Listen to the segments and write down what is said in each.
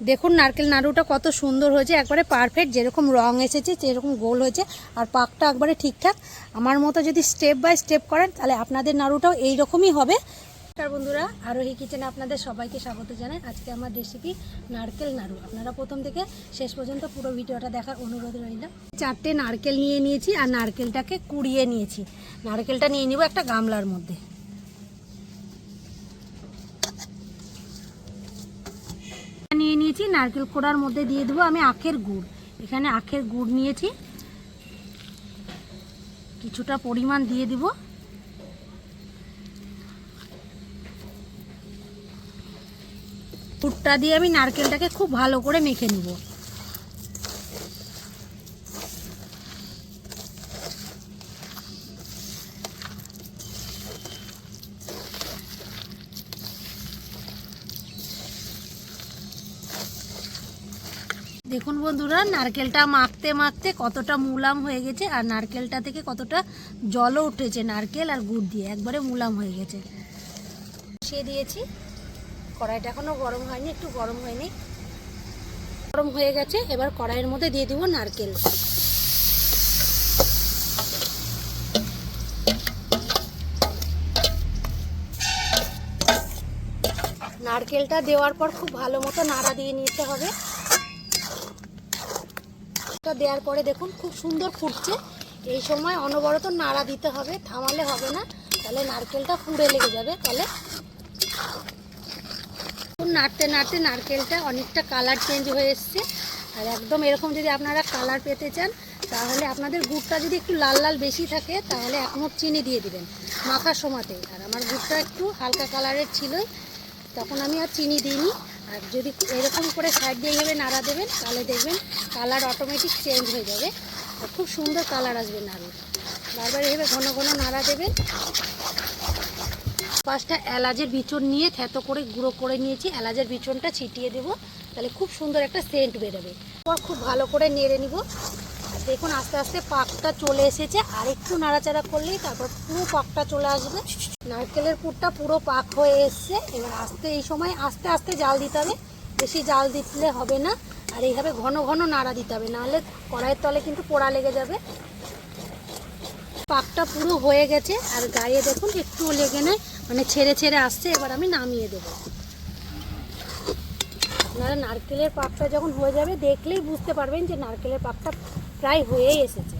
দেখুন নারকেল নাড়ুটা কত সুন্দর হয়েছে, একবারে পারফেক্ট যেরকম রং এসেছে যেরকম গোল হয়েছে, আর পাকটা একবারে ঠিকঠাক। আমার মতো যদি স্টেপ বাই স্টেপ করেন, তাহলে আপনাদের নাড়ুটাও এই রকমই হবে। নমস্কার বন্ধুরা, আরোহী কিচেনে আপনাদের সবাইকে স্বাগত জানাই। আজকে আমার রেসিপি নারকেল নাড়ু। আপনারা প্রথম থেকে শেষ পর্যন্ত পুরো ভিডিওটা দেখার অনুরোধ রইল। চারটে নারকেল নিয়ে নিয়েছি, আর নারকেলটাকে কুড়িয়ে নিয়েছি। নারকেলটা নিয়ে নিব একটা গামলার মধ্যে নিয়ে নিয়েছি, নারকেল কোড়ার মধ্যে দিয়ে দেবো আমি আখের গুড়। এখানে আখের গুড় নিয়েছি। কিছুটা পরিমাণ দিয়ে দিব। গুড়টা দিয়ে আমি নারকেলটাকে খুব ভালো করে মেখে নিব। দেখুন বন্ধুরা, নারকেলটা মাখতে মাখতে কতটা মুলাম হয়ে গেছে আর নারকেলটা থেকে কতটা জলও উঠেছে, নারকেল আর গুড় দিয়ে একবারে মুলাম হয়ে গেছে। সে দিয়েছি। কড়াইটা এখনও গরম হয়নি, একটু গরম হয়নি। গরম হয়ে গেছে, এবার কড়াইয়ের মধ্যে দিয়ে দিব নারকেল। নারকেলটা দেওয়ার পর খুব ভালো মতো নাড়া দিয়ে নিতে হবে। দেওয়ার পরে দেখুন খুব সুন্দর ফুটছে। এই সময় অনবরত নাড়া দিতে হবে, থামালে হবে না। তাহলে নারকেলটা পুড়ে লেগে যাবে, তাহলে। নাড়তে নাড়তে নারকেলটা অনেকটা কালার চেঞ্জ হয়ে এসছে। আর একদম এরকম যদি আপনারা কালার পেতে চান, তাহলে আপনাদের গুড়টা যদি একটু লাল লাল বেশি থাকে, তাহলে এক মুঠ চিনি দিয়ে দিবেন মাখার সময়তে আর আমার গুড়টা একটু হালকা কালারের ছিলই, তখন আমি আর চিনি দিইনি। আর যদি এরকম করে সাইড দিয়ে এইভাবে নাড়া দেবেন, তাহলে দেখবেন কালার অটোমেটিক চেঞ্জ হয়ে যাবে। আর খুব সুন্দর কালার আসবে নাড়ুর। বারবার এইভাবে ঘন ঘন নাড়া দেবেন। পাঁচটা এলাচের বিচন নিয়ে থেতো করে গুঁড়ো করে নিয়েছি। এলাচের বিচনটা ছিটিয়ে দেব। তাহলে খুব সুন্দর একটা সেন্ট বেরোবে। খুব ভালো করে নেড়ে নিব। দেখুন, আস্তে আস্তে পাকটা চলে এসেছে। আর একটু নাড়াচাড়া করলেই তারপর পুরো পাকটা চলে আসবে। নারকেলের পুরটা পুরো পাক হয়ে এসছে। এবার আস্তে, এই সময় আস্তে আস্তে জাল দিতে হবে। বেশি জাল দিলে হবে না। আর এইভাবে ঘন ঘন নাড়া দিতে হবে। নাহলে কড়াইয়ের তলে কিন্তু পোড়া লেগে যাবে। পাকটা পুরো হয়ে গেছে। আর গায়ে দেখুন, একটু লেগে নেয় মানে ছেড়ে ছেড়ে আসছে। এবার আমি নামিয়ে দেবো। আপনারা নারকেলের পাকটা যখন হয়ে যাবে, দেখলেই বুঝতে পারবেন যে নারকেলের পাকটা প্রায় হয়েই এসেছে।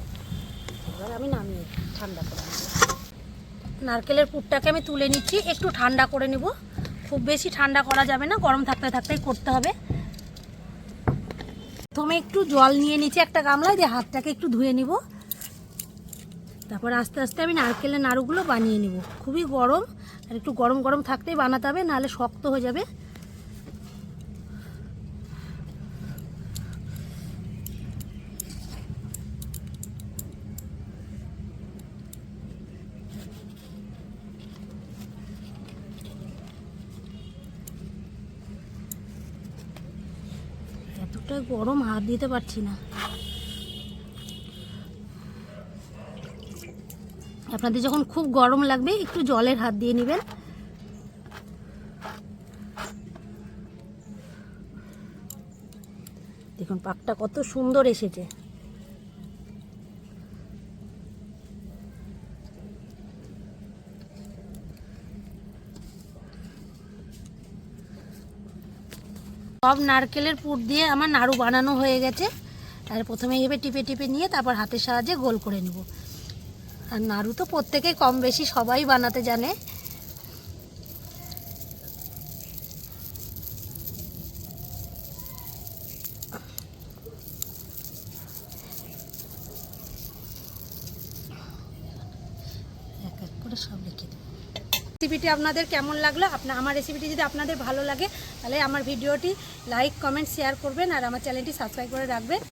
এবার আমি নামিয়ে ঠান্ডা করে। নারকেলের পুরটাকে আমি তুলে নিচ্ছি, একটু ঠান্ডা করে নেব। খুব বেশি ঠান্ডা করা যাবে না, গরম থাকতে থাকতেই করতে হবে। প্রথমে একটু জল নিয়ে নিচ্ছি একটা গামলায়, দিয়ে হাতটাকে একটু ধুয়ে নিব। তারপর আস্তে আস্তে আমি নারকেলের নাড়ুগুলো বানিয়ে নিব। খুবই গরম, আর একটু গরম গরম থাকতেই বানাতে হবে, নাহলে শক্ত হয়ে যাবে। এতটা গরম হাত দিতে পারছি না। আপনাদের যখন খুব গরম লাগবে, একটু জলের হাত দিয়ে নেবেন। দেখুন, পাকটা কত সুন্দর এসেছে। সব নারকেলের পুর দিয়ে আমার নাড়ু বানানো হয়ে গেছে। আর প্রথমে এইভাবে টিপে টিপে নিয়ে তারপর হাতের সাহায্যে গোল করে নেব। আর নাড়ু তো প্রত্যেকেই কম বেশি সবাই বানাতে জানে এক এক করে সব লিখে দেবো রেসিপিটি আপনাদের কেমন লাগল? আপনার আমার রেসিপিটি যদি আপনাদের ভালো লাগে, তাহলে আমার ভিডিওটি লাইক কমেন্ট শেয়ার করবেন আর আমার চ্যানেলটি সাবস্ক্রাইব করে রাখবেন।